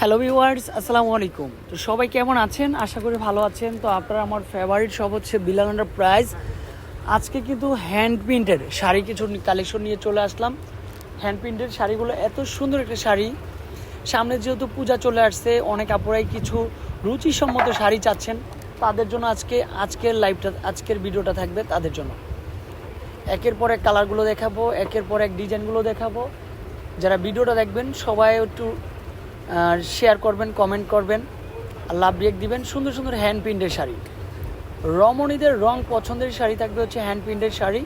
Hello viewers আসসালামু আলাইকুম তো সবাই কেমন আছেন? আশা করি ভালো আছেন। তো আপনারা আমার ফেভারিট সব হচ্ছে বিলাল প্রাইজ আজকে কিন্তু হ্যান্ড প্রিন্টের শাড়ি কিছু কালেকশন নিয়ে চলে আসলাম। হ্যান্ড প্রিন্টের শাড়িগুলো এত সুন্দর একটা শাড়ি। সামনে যেহেতু পূজা চলে আসছে, অনেক আপুরাই কিছু রুচিসম্মত শাড়ি চাচ্ছেন। তাদের জন্য আজকে, আজকের লাইভটা আজকের ভিডিওটা থাকবে তাদের জন্য। একের পর এক কালারগুলো দেখাবো, একের পর এক ডিজাইনগুলো দেখাবো। যারা ভিডিওটা দেখবেন, সবাই একটু শেয়ার করবেন কমেন্ট করবেন, আর লাভ রিয়েক্ট দিবেন সুন্দর সুন্দর হ্যান্ড প্রিন্টের শাড়ি। রমণীদের রং পছন্দের শাড়ি থাকবে হচ্ছে হ্যান্ড প্রিন্টের শাড়ি।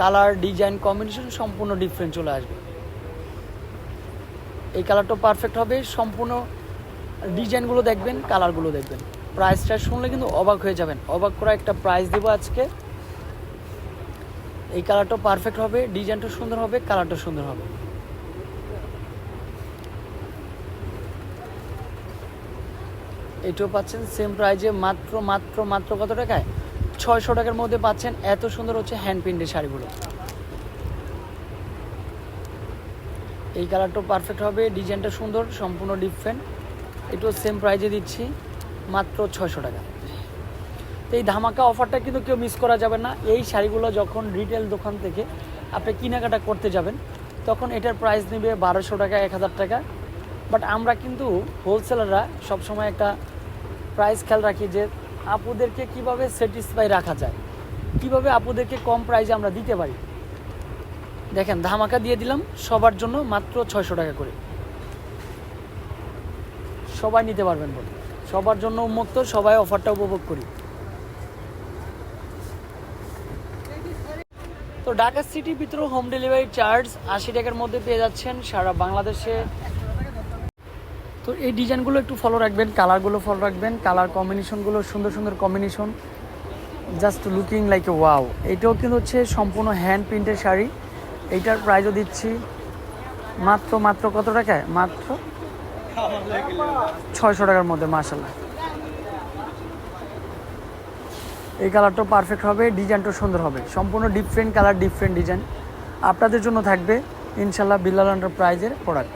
কালার ডিজাইন কম্বিনেশন সম্পূর্ণ ডিফারেন্ট চলে আসবে। এই কালারটা পারফেক্ট হবে, সম্পূর্ণ ডিজাইনগুলো দেখবেন কালারগুলো দেখবেন। প্রাইসটা শুনলে কিন্তু অবাক হয়ে যাবেন। অবাক করা একটা প্রাইস দেবো আজকে। এই কালারটা পারফেক্ট হবে ডিজাইনটা সুন্দর হবে কালারটা সুন্দর হবে। এটাও পাচ্ছেন সেম প্রাইজে মাত্র মাত্র মাত্র কত টাকায়? ছয়শো টাকার মধ্যে পাচ্ছেন, এত সুন্দর হচ্ছে হ্যান্ড প্রিন্টের শাড়িগুলো। এই কালারটা পারফেক্ট হবে ডিজাইনটা সুন্দর, সম্পূর্ণ ডিফারেন্ট এটাও সেম প্রাইজে দিচ্ছি, মাত্র ছয়শো টাকা। তো এই ধামাকা অফারটা কিন্তু কেউ মিস করা যাবে না। এই শাড়িগুলো যখন রিটেল দোকান থেকে আপনি কেনাকাটা করতে যাবেন, তখন এটার প্রাইস নেবে বারোশো টাকা, এক হাজার টাকা। বাট আমরা কিন্তু হোলসেলাররা সবসময় একটা প্রাইস খেয়াল রাখি যে আপুদেরকে কীভাবে স্যাটিসফাই রাখা যায়? কীভাবে আপুদেরকে কম প্রাইসে আমরা দিতে পারি? দেখেন, ধামাকা দিয়ে দিলাম, সবার জন্য মাত্র ছয়শো টাকা করে। সবাই নিতে পারবেন বলে। সবার জন্য উন্মুক্ত, সবাই অফারটা উপভোগ করি। তো ঢাকা সিটির ভিতরে হোম ডেলিভারি চার্জ আশি টাকার মধ্যে পেয়ে যাচ্ছেন। সারা বাংলাদেশে তো এই ডিজাইনগুলো একটু ফলো রাখবেন কালারগুলো ফলো রাখবেন কালার কম্বিনেশনগুলো সুন্দর সুন্দর combination just looking like a wow এটাও কিন্তু হচ্ছে সম্পূর্ণ হ্যান্ড প্রিন্টের শাড়ি। এইটার প্রাইজও দিচ্ছি মাত্র মাত্র কত টাকায়? মাত্র ছয়শো টাকার মধ্যে মার্শাল্লাহ এই কালারটা পারফেক্ট হবে ডিজাইনটা সুন্দর হবে। সম্পূর্ণ ডিফারেন্ট কালার ডিফারেন্ট ডিজাইন আপনাদের জন্য থাকবে ইনশাল্লাহ বিল্লাল প্রাইজের প্রোডাক্ট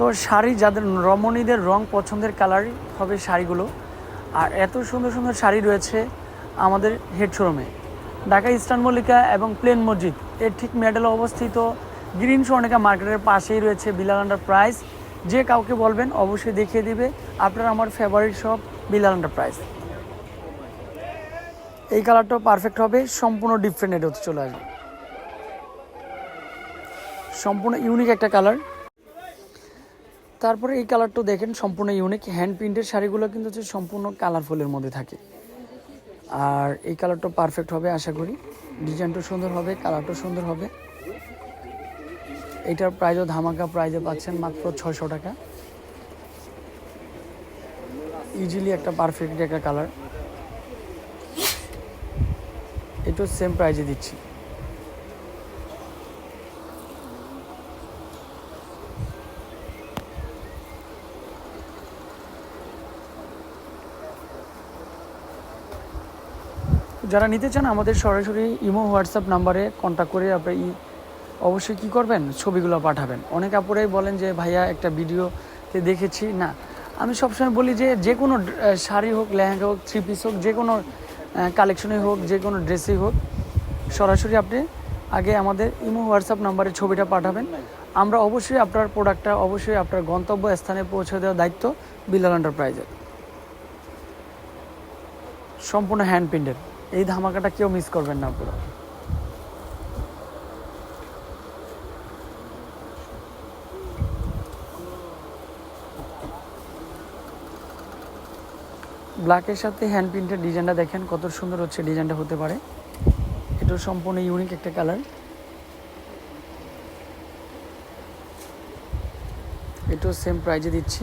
তো শাড়ি যাদের রমণীদের রং পছন্দের কালারই হবে শাড়িগুলো। আর এত সুন্দর সুন্দর শাড়ি রয়েছে আমাদের হেড শোরুমে ঢাকা ইস্টার্ন মল্লিকা এবং প্লেন মসজিদ, এর ঠিক মেডেলে অবস্থিত গ্রিন স্বর্ণিকা মার্কেটের পাশেই রয়েছে বিলাল আন্ডার প্রাইস যে কাউকে বলবেন অবশ্যই দেখিয়ে দিবে, আপনার আমার favourite shop Bilal under price এই কালারটাও পারফেক্ট হবে, সম্পূর্ণ ডিফারেন্ট এটা হতে চলে আসবে। সম্পূর্ণ ইউনিক একটা কালার তারপরে এই কালারটা দেখেন, সম্পূর্ণ ইউনিক হ্যান্ড প্রিন্টের শাড়িগুলো কিন্তু হচ্ছে সম্পূর্ণ কালারফুলের মধ্যে থাকে। আর এই কালারটা পারফেক্ট হবে, আশা করি। ডিজাইনটা সুন্দর হবে কালারটা সুন্দর হবে। এটার প্রাইজও ধামাকা প্রাইজে পাচ্ছেন মাত্র ছয়শো টাকা। ইজিলি একটা পারফেক্ট একটা কালার এটাও সেম প্রাইজে দিচ্ছি। যারা নিতে চান, আমাদের সরাসরি ইমো, হোয়াটসঅ্যাপ নাম্বারে কন্ট্যাক্ট করে আপনি অবশ্যই কী করবেন? ছবিগুলো পাঠাবেন। অনেক আপুরাই বলেন যে, ভাইয়া, একটা ভিডিওতে দেখেছি। না, আমি সবসময় বলি যে যে কোনো শাড়ি হোক, লেহেঙ্গা হোক থ্রি পিস হোক, যে কোনো কালেকশনই হোক, যে কোনো ড্রেসই হোক, সরাসরি আপনি আগে আমাদের ইমো, হোয়াটসঅ্যাপ নাম্বারে ছবিটা পাঠাবেন। আমরা অবশ্যই আপনার প্রোডাক্টটা অবশ্যই আপনার গন্তব্য স্থানে পৌঁছে দেওয়ার দায়িত্ব বিল্লাল এন্টারপ্রাইজের সম্পূর্ণ হ্যান্ড প্রিন্টের এই ধামাকাটা কেউ মিস করবেন না পুরো। ব্ল্যাকের সাথে হ্যান্ড প্রিন্টের ডিজাইনটা দেখেন, কত সুন্দর হচ্ছে ডিজাইনটা হতে পারে। এটাও সম্পূর্ণ ইউনিক একটা কালার এটাও সেম প্রাইজে দিচ্ছি।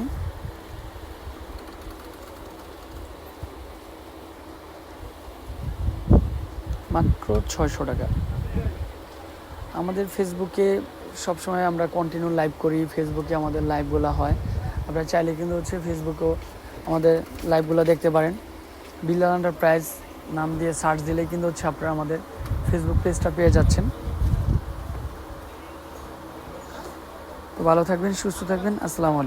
মাত্র ছয়শো টাকা। আমাদের ফেসবুকে সবসময় আমরা কন্টিনিউ লাইভ করি। ফেসবুকে আমাদের লাইভগুলো হয়। আপনারা চাইলে কিন্তু হচ্ছে ফেসবুকেও আমাদের লাইভগুলো দেখতে পারেন। বিল্লাল প্রাইস নাম দিয়ে সার্চ দিলেই কিন্তু হচ্ছে আপনারা আমাদের ফেসবুক পেজটা পেয়ে যাচ্ছেন। তো ভালো থাকবেন, সুস্থ থাকবেন। আসসালামু আলাইকুম।